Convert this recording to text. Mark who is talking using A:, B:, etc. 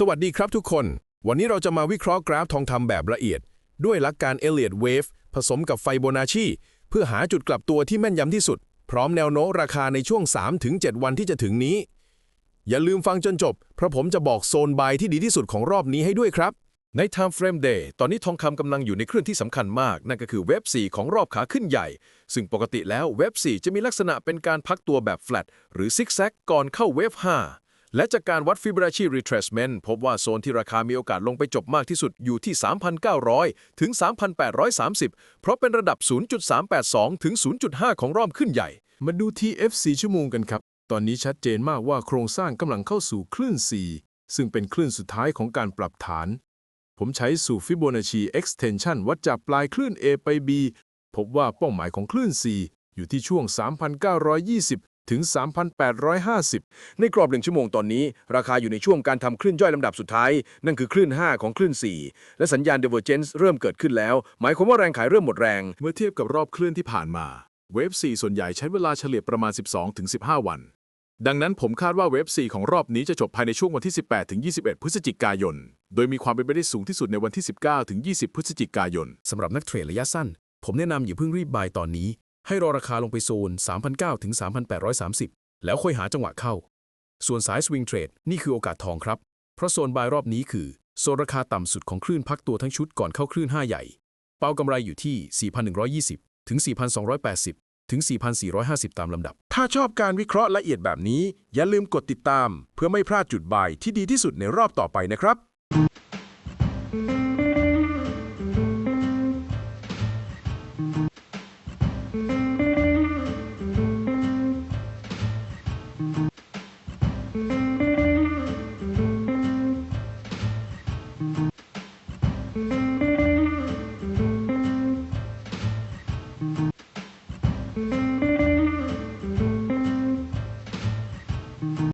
A: สวัสดีครับทุกคน วันนี้เราจะมาวิเคราะห์กราฟทองคำแบบละเอียด ด้วยหลักการ Elliott Wave ผสมกับไฟโบนาชีเพื่อหาจุดกลับตัวที่แม่นยำที่สุด พร้อมแนวโน้มราคาในช่วง 3-7 วันที่จะถึงนี้ อย่าลืมฟังจนจบ เพราะผมจะบอกโซนบายที่ดีที่สุดของรอบนี้ให้ด้วยครับ
B: ใน Time Frame Day ตอนนี้ทองคำกำลังอยู่ในคลื่นที่สำคัญมาก นั่นก็คือเว็บ 4 ของรอบขาขึ้นใหญ่ ซึ่งปกติแล้วเว็บ 4 จะมีลักษณะเป็นการพักตัวแบบ flat หรือ zigzag ก่อนเข้าเว็บ 5 และจากการวัด Fibonacci retracement พบว่าโซนที่ราคามีโอกาสลงไปจบมากที่สุดอยู่ที่ 3,900 ถึง 3,830 เพราะเป็นระดับ 0.382 ถึง 0.5 ของรอบขึ้นใหญ่
C: มาดู TF4 ชั่วโมงกันครับ ตอนนี้ชัดเจนมากว่าโครงสร้างกำลังเข้าสู่คลื่น 4 ซึ่งเป็นคลื่นสุดท้ายของการปรับฐาน ผมใช้สูตร Fibonacci extension วัดจากปลายคลื่น A ไป B พบว่าเป้าหมายของคลื่น 4 อยู่ที่ช่วง 3,920 ถึง 3,850
B: ในกรอบหนึ่งชั่วโมงตอนนี้ ราคาอยู่ในช่วงการทำคลื่นย่อยลำดับสุดท้าย นั่นคือคลื่น 5 ของคลื่น 4 และสัญญาณ divergence เริ่มเกิดขึ้นแล้ว หมายความว่าแรงขายเริ่มหมดแรง
C: เมื่อเทียบกับรอบคลื่นที่ผ่านมา เวฟ 4 ส่วนใหญ่ใช้เวลาเฉลี่ยประมาณ 12-15 วัน ดังนั้นผมคาดว่าเวฟ 4 ของรอบนี้จะจบภายในช่วงวันที่ 18-21 พฤศจิกายน โดยมีความเป็นไปได้สูงที่สุดในวันที่ 19-20 พฤศจิกายน
D: สำหรับนักเทรดระยะสั้น ผมแนะนำอย่าเพิ่งรีบบายตอนนี้ ให้รอราคาลงไปโซน 3,900ถึง3,830 แล้วค่อยหาจังหวะเข้า ส่วนสายสวิงเทรดนี่คือโอกาสทองครับ เพราะโซนบายรอบนี้คือ โซนราคาต่ำสุดของคลื่นพักตัวทั้งชุดก่อนเข้าคลื่น 5 ใหญ่ เป้ากำไรอยู่ที่ 4,120 ถึง 4,280 ถึง 4,450 ตามลำดับ
E: ถ้าชอบการวิเคราะห์ละเอียดแบบนี้ อย่าลืมกดติดตาม เพื่อไม่พลาดจุดบายที่ดีที่สุดในรอบต่อไปนะครับ